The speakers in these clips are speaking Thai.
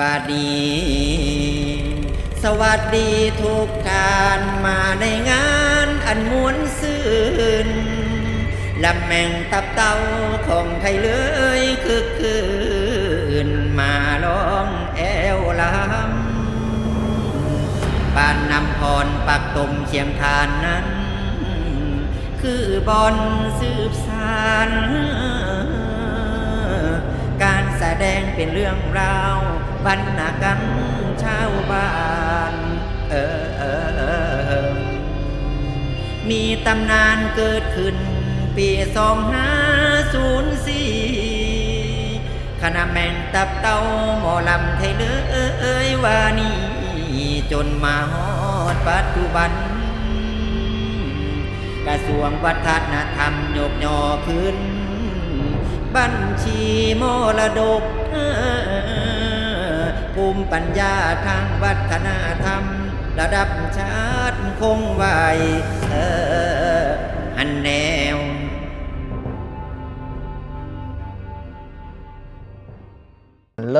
บาดนีสวัสดีทุกการมาในงานอันมวนซื่นลำแมงตับเต้าของไทยเลยคือคืนมาลองแอวลำบ้านนำพรปักตมเชียงคานนั้น คือบอนสืบสานการ แสดงเป็นเรื่องราวบรรณากันชาวบ้านเออเออเออมีตำนานเกิดขึ้น ปีสองห้าศูนย์สี่คณะแมงตับเต้าหมอลำไทยเลยว่านี่จนมาฮอดปัจจุบัน กระทรวงวัฒนธรรมยกย่อขึ้น บัญชีมรดกเอ่อภูมิปัญญาทางวัฒนธรรม ระดับชาติคงไว้เอออันแนวฮัลโหล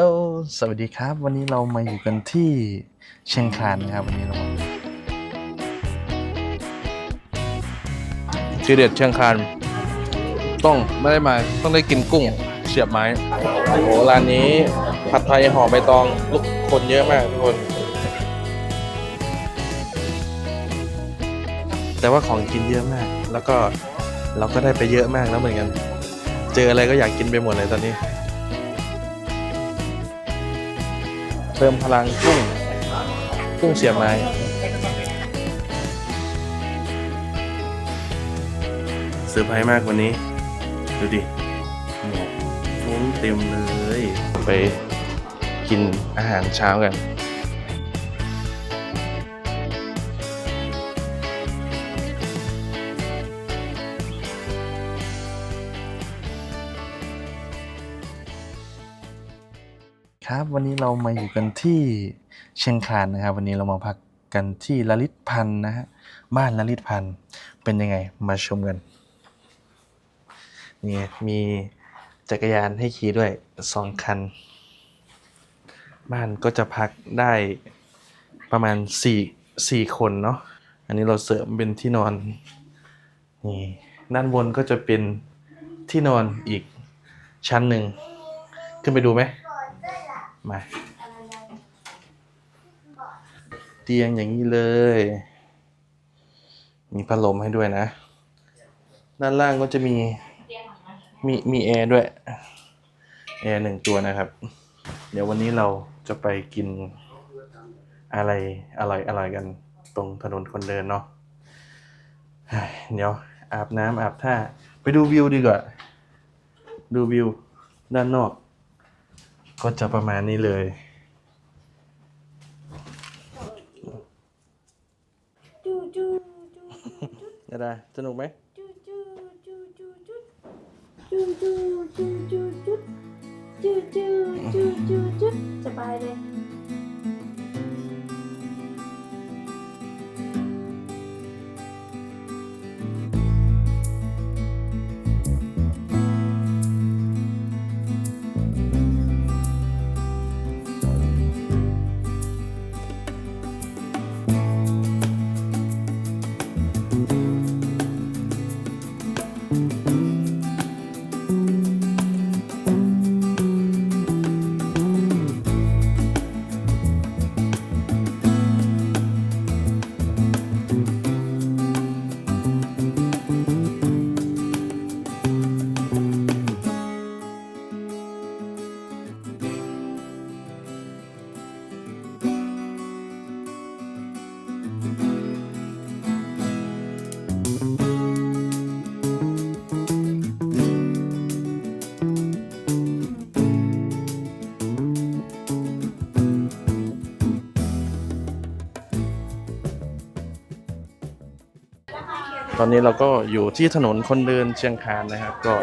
สวัสดีครับ วันนี้เรามาอยู่กันที่เชียงคานนะครับ วันนี้เรามาทีเด็ดเชียงคาน ต้องไม่ได้มาต้องได้กินกุ้งเสียบไม้โอ้โหร้านนี้ผัดไทยห่อใบตองลูกคนเยอะมากทุกคน แต่ว่าของกินเยอะมาก แล้วก็เราก็ได้ไปเยอะมากแล้วเหมือนกัน เจออะไรก็อยากกินไปหมดเลยตอนนี้ เติมพลังกุ้งกุ้งเสียบไม้เซอร์ไพรส์มากวันนี้ ดูดิหมวกฟุ้งเต็มเลย ไปกินอาหารเช้ากัน ครับวันนี้เรามาอยู่กันที่เชียงคานนะครับ วันนี้เรามาพักกันที่ลลิตพันธ์นะฮะบ้านลลิตพันธ์เป็นยังไงมาชมกัน นี่ไงมีจักรยานให้ขี่ด้วยสองคัน บ้านก็จะพักได้ประมาณสี่สี่คนเนาะอันนี้เราเสริมเป็นที่นอนนี่ด้านบนก็จะเป็นที่นอนอีกชั้นหนึ่ง ขึ้นไปดูไหมมาเตียงอย่างนี้เลย มีพัดลมให้ด้วยนะ ด้านล่างก็จะมี มีมีแอร์ด้วยแอร์หนึ่งตัวนะครับ เดี๋ยววันนี้เราจะไปกินอะไรอร่อยอร่อยกันตรงถนนคนเดินเนาะเฮ้ยเดี๋ยวอาบน้ำอาบท่า ไปดูวิวดีกว่า ดูวิวด้านนอก ก็จะประมาณนี้เลยจูจูจูนาดาสนุกไหมจูจูจูจู จูจูจูจูจูจูจูจูจูจูสบายเลย ตอนนี้เราก็อยู่ที่ถนนคนเดินเชียงคานนะครับ ก็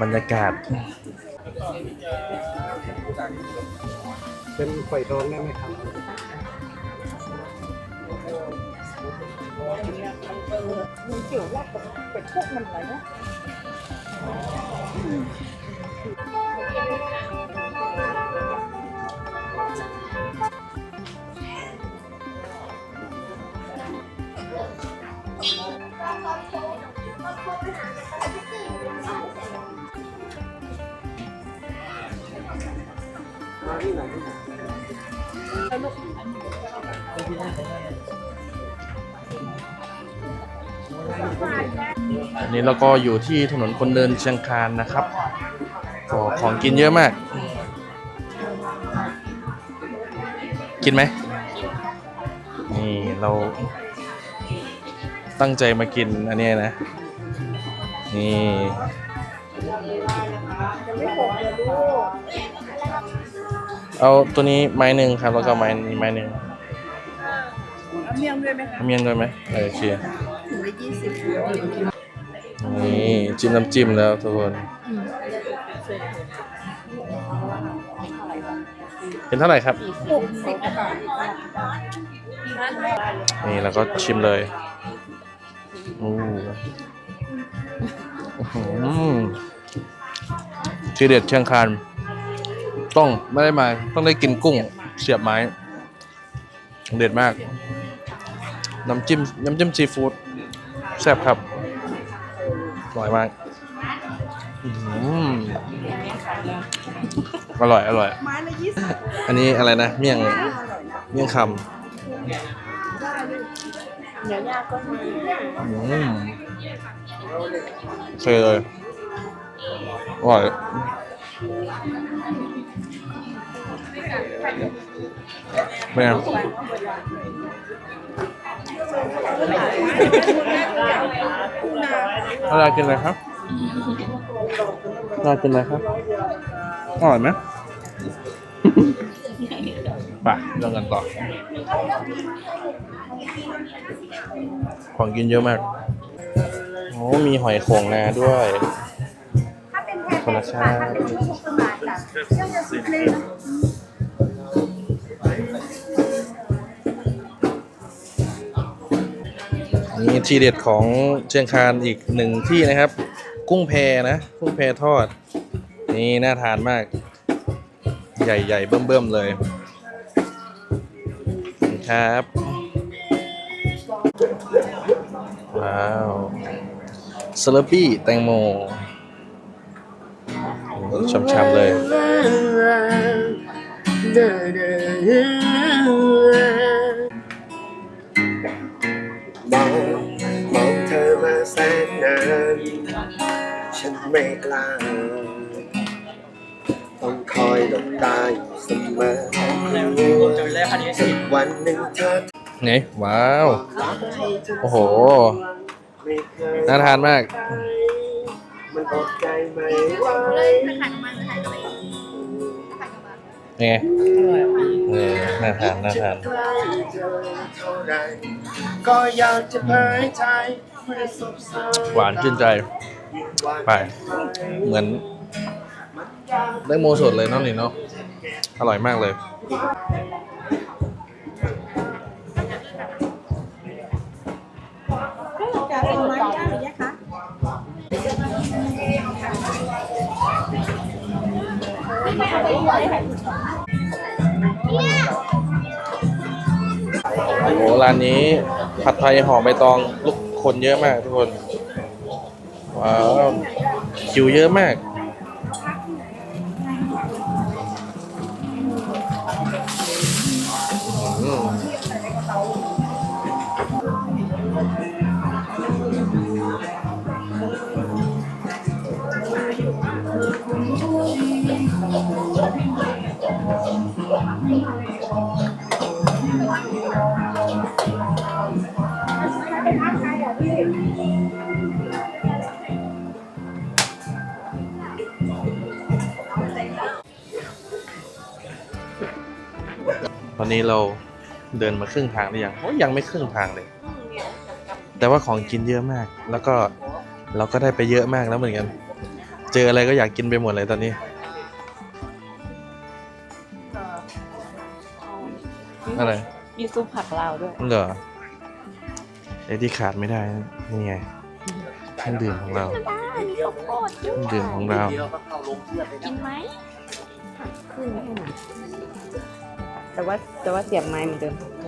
บรรยากาศ เป็นฝอยทองได้ไหมครับ mình kiểu là phải, phải thuốc mình là nhá อันนี้เราก็อยู่ที่ถนนคนเดินเชียงคานนะครับก็ของกินเยอะมาก กินไหมนี่เราตั้งใจมากินอันนี้นะ นี่เอาตัวนี้ไม้หนึ่งครับ แล้วก็ไม้นี้ไม้หนึ่งเอาเมี่ยงด้วยไหมคะเอาเมียงด้วยไหมเออโอเคถึงละยี่สิบนี่จิ้มน้ำจิ้มแล้วทุกคนเป็นเท่าไหร่ครับ หกสิบบาทนี่แล้วก็ชิมเลยอู้อื้อหือ ทีเด็ดเชียงคาน ต้องไม่ได้มา ต้องได้กินกุ้ง เสียบไม้ เด็ดมาก น้ำจิ้ม น้ำจิ้มซีฟู้ดแซ่บครับอร่อยมากอือร่อย อร่อย อันนี้อะไรนะ เมี่ยง เมี่ยงคเดี๋ยวยาก็มีำอืม เคยเลยอร่อยเป็นไงอะไรกินอะไรครับอะไรกินอะไรครับ อร่อยไหมไปเรื่องกันต่อ ของกินเยอะมาก มีหอยโขงนาด้วย ถ้าเป็นแพคนละชาติถ้าเป็นชุดหกสิบบาทจ้ะเรื่องจะสิบเลยนะนี่ทีเด็ดของเชียงคานอีกหนึ่งที่นะครับ กุ้งแพนะ กุ้งแพทอด นี่น่าทานมาก ใหญ่ๆเบิ่มๆเลยครับ ว้าว สลับปี้แตงโมช้ำๆเลยมองมองเธอมาแสนนานฉันไม่กล้าต้องคอยหลบตาอยู่เสมอสักวันหนึ่งเธอไงว้าว โอ้โห ไม่เคยน่าทานมาก มันอดใจไม่ไหวไงเออน่าทานน่าทานใกล้เธอเท่าไรก็อยากจะเผยใจเมื่อสบสายหวานชื่นใจไป เหมือนได้โมสดเลยเนาะนี่เนาะอร่อยมากเลยจ โอ้โหร้านนี้ผัดไทยห่อใบตองลูกคนเยอะมากทุกคน ว้าวคิวเยอะมาก ตอนนี้เราเดินมาครึ่งทางหรือยังโอ้ยยังไม่ครึ่งทางเลย แต่ว่าของกินเยอะมาก แล้วก็เราก็ได้ไปเยอะมากแล้วเหมือนกัน เจออะไรก็อยากกินไปหมดเลยตอนนี้ อะไร มีซุปผักลาวด้วยเหรอไอ้ที่ขาดไม่ได้นะนี่ไงเครื่องดื่มของเรามีข้าวโพดเครื่องดื่มของเรา กินไหมขึ้นให้หน่อย แต่ว่าแต่ว่าเสียบไม้เหมือนเดิมอ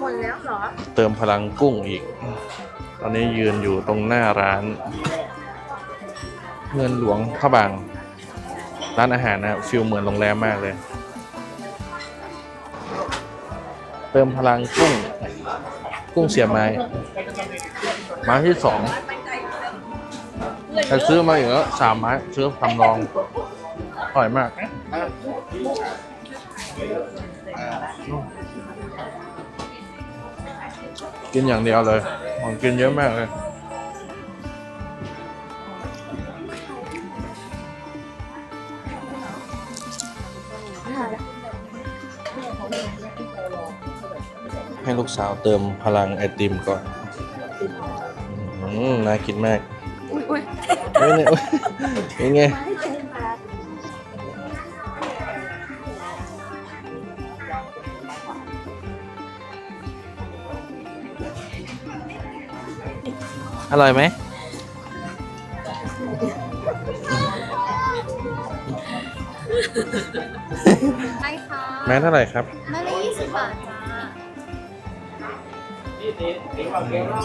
หมดแล้วเหรอ เติมพลังกุ้งอีก ตอนนี้ยืนอยู่ตรงหน้าร้าน เงินหลวงพระบาง ร้านอาหารนะฟิลเหมือนโรงแรมมากเลย เติมพลังกุ้ง กุ้งเสียบไม้ไม้ที่สองแต่ซื้อมาอีกแล้วสามไม้ซื้อทำรองอร่อยมากกินอย่างเดียวเลยของกินเยอะมากเลย ให้ลูกสาวเติมพลังไอติมก่อนอืมน่ากินมากเฮ้ยเนี่ยอุ๊ยเป็นไง อร่อยไหม ม้เท่าไหร่ครับมาละยี่สิบบาทจ้า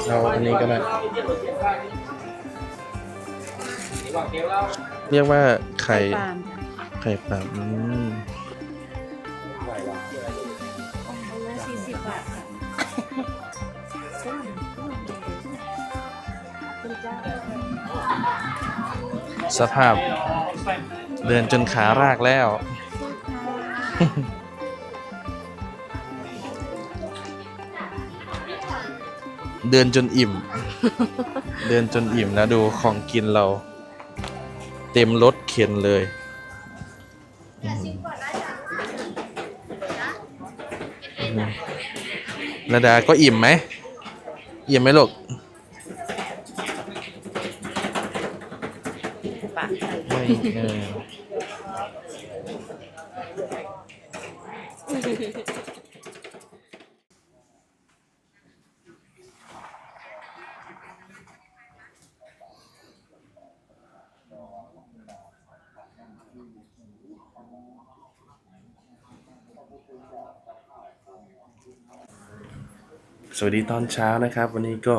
เราอันนี้ก็ได้เรียกว่าไข่ปาล์มไข่ปลาอืมสี่สิบบาทสภาพ เดินจนขารากแล้ว เดินจนอิ่ม เดินจนอิ่มแล้วดูของกินเรา เต็มรถเข็นเลย ระดาก็อิ่มไหม อิ่มไหมลูกปากไม่เออ สวัสดีตอนเช้านะครับ วันนี้ก็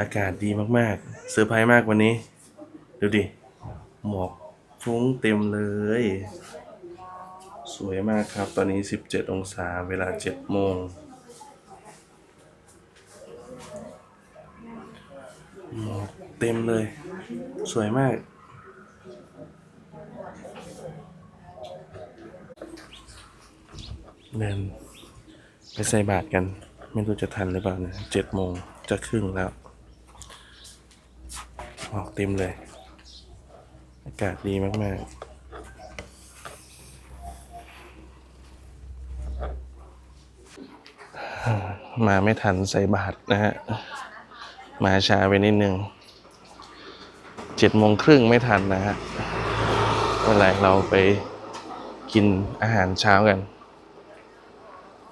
อากาศดีมากๆเซอร์ไพรส์มากวันนี้ ดูดิ หมอกฟุ้งเต็มเลย สวยมากครับ ตอนนี้ 17 องศาเวลา 7 โมง หมอกเต็มเลย สวยมากเดินไปใส่บาตรกัน ไม่รู้จะทันหรือเปล่านะเจ็ดโมงจะครึ่งแล้วหมอกเต็มเลย อากาศดีมากๆมาไม่ทันใส่บาทนะฮะ มาช้าไปนิดนึงเจ็ดโมงครึ่งไม่ทันนะฮะเมื่อไรเราไปกินอาหารเช้ากัน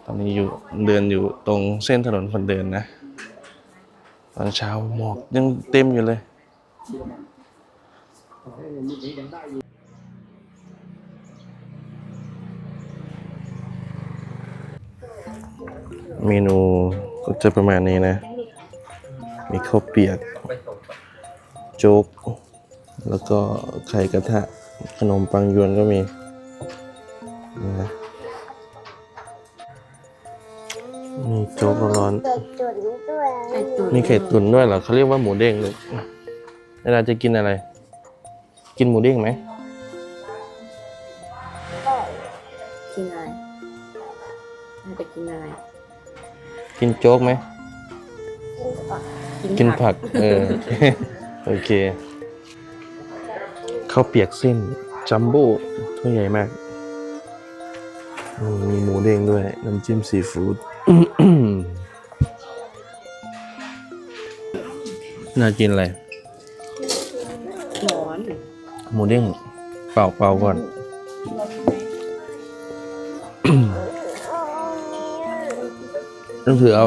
ตอนนี้อยู่เดินอยู่ตรงเส้นถนนคนเดินนะ ตอนเช้าหมอกยังเต็มอยู่เลยเมนูก็จะประมาณนี้นะ มีข้าวเปียก โจ๊ก แล้วก็ไข่กระทะ ขนมปังยวนก็มีนะ มีโจ๊กร้อนเด็กจุดด้วยไอตุ๋น ๆมีไข่ตุ๋นด้วยเหรอเขาเรียกว่าหมูเด้งเลยเวลาจะกินอะไร กินหมูเด้งไหมกินอะไรน่าจะกินอะไร กินโจ๊กไหมกินผักเออ โอเคข้าวเปียกเส้นจัมโบ้ถ้วยใหญ่มากอืมมีหมูเด้งด้วยน้ำจิ้มซีฟู้ด น่ากินอะไรร้อนหมูเด้งเป่าเป่าก่อน ต้องถือเอา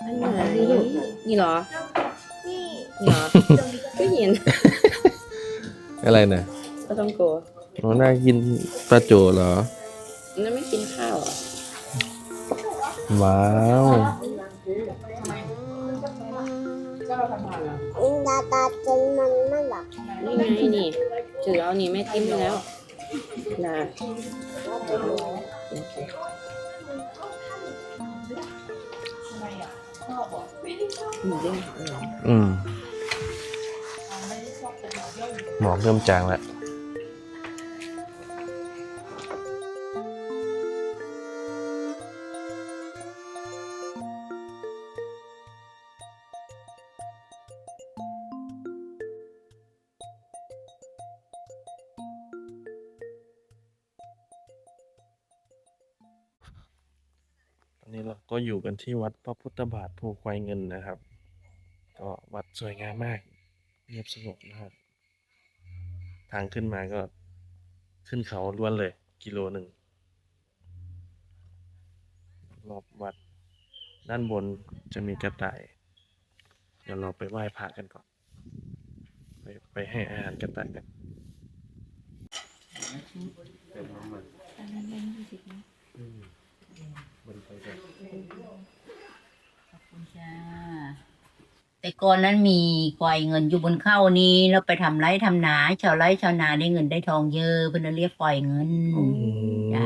อันไหนนี่เหรอ นี่เหรอไม่เห็นอะไรนะปลาต้องโกหนูน่ากินปลาโจเหรอ ว้าวตาตาจนมันไม่หลับนี่ไงนี่ถือเอานี่แม่ทิ้มไปแล้วนะหมูเด้งอร่อยอืมหมอกเริ่มจางแล้ว ก็อยู่กันที่วัดพระพุทธบาทภูควายเงินนะครับ ก็วัดสวยงามมากเงียบสงบนะครับ ทางขึ้นมาก็ขึ้นเขาล้วนเลย กิโลหนึ่งรอบวัดด้านบนจะมีกระต่าย เดี๋ยวเราไปไหว้พระกันก่อน ไปไปให้อาหารกระต่ายกัน จ้าแต่ก่อนนั้นมีควายเงินอยู่บนเข้านี้แล้วไปทำไร่ทำนาชาวไร่ชาวนาได้เงินได้ทองเยอะเพิ่นเลยเรียกควายเงินจ้า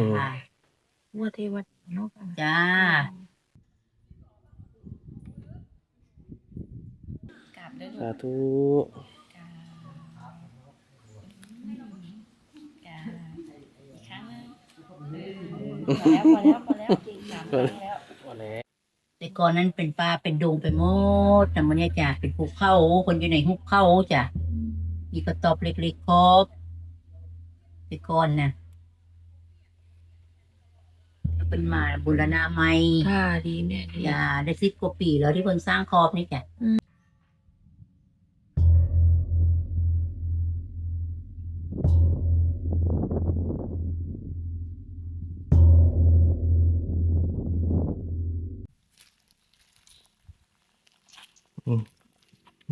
วัวเทวัดเนาะจ้ากราบได้สาธุอีกครั้งนึงพอแล้วพอแล้วพอแล้วสามครั้ง แล้วแต่ก่อนนั้นเป็นป่าเป็นดงไปหมดแต่มันเนี่ยจ้ะเป็นภูเขาคนอยู่ในหุบเขาจ้ะมีกระตอบเล็กๆครบแต่ก่อนน่ะแล้วเป็นมาบุรณาใหม่ค่ะดีแม่ดีจ้าได้สิบกว่าปีแล้วที่เพิ่งสร้างครอบนี่จ้ะ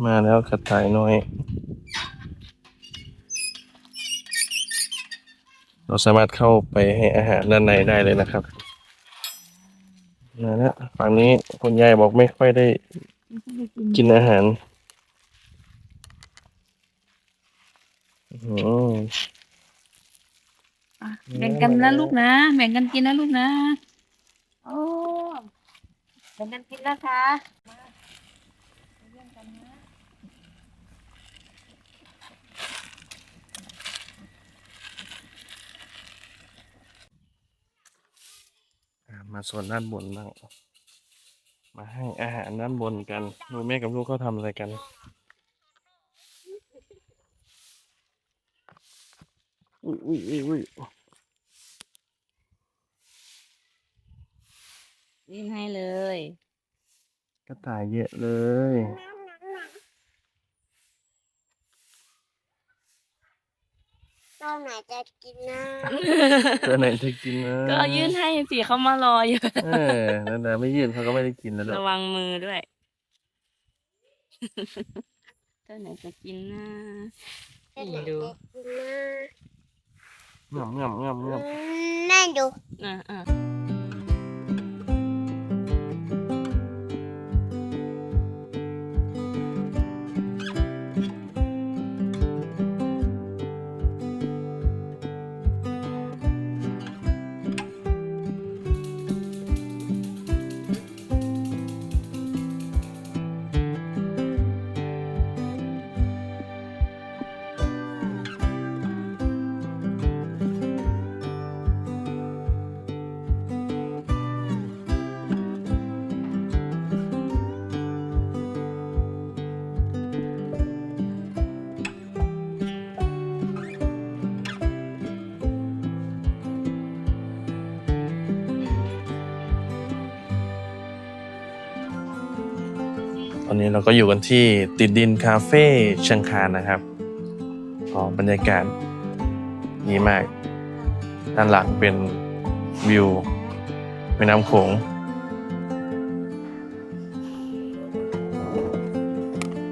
มาแล้วกระต่ายน้อย เราสามารถเข้าไปให้อาหารด้านในได้เลยนะครับนะนะฝั่งนี้คุณยายบอกไม่ค่อยได้กินอาหารอื้อหือแบ่งกันนะลูกนะ แบ่งกันกินนะลูกนะ โอ้แบ่งกันกินนะคะ มาส่วนด้านบนบ้าง มาให้อาหารด้านบนกันดูแม่กับลูกเขาทำอะไรกัน อุ้ยอุ้ยอุ้ยอุ้ยยื่นให้เลย กระต่ายเยอะเลย ตอน ไหนจะกินนะตัวไหนจะกินนะก็ยื่นให้สิเขามารออยู่เออนั่นแหละไม่ยื่นเขาก็ไม่ได้กินแล้วหรอกระวังมือด้วยตัวไหนจะกินนะนี่ดูง่ำง่ำง่ำง่ำแม่ดูอะอะ ตอนนี้เราก็อยู่กันที่ติดดินคาเฟ่เชียงคานนะครับอ๋อบรรยากาศดีมาก ด้านหลังเป็นวิวแม่น้ำโขง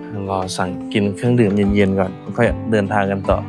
ทางรอสั่งกินเครื่องดื่มเย็นๆก่อนค่อยเดินทางกันต่อ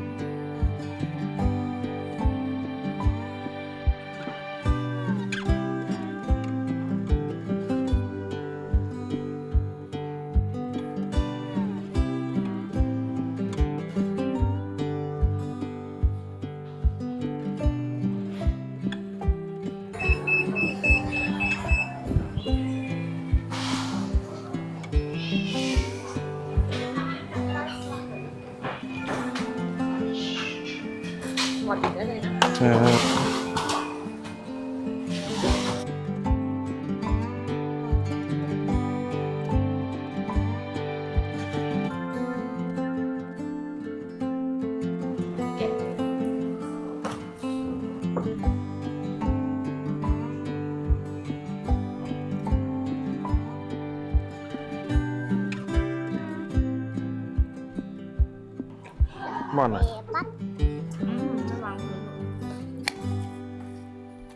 แ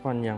ม่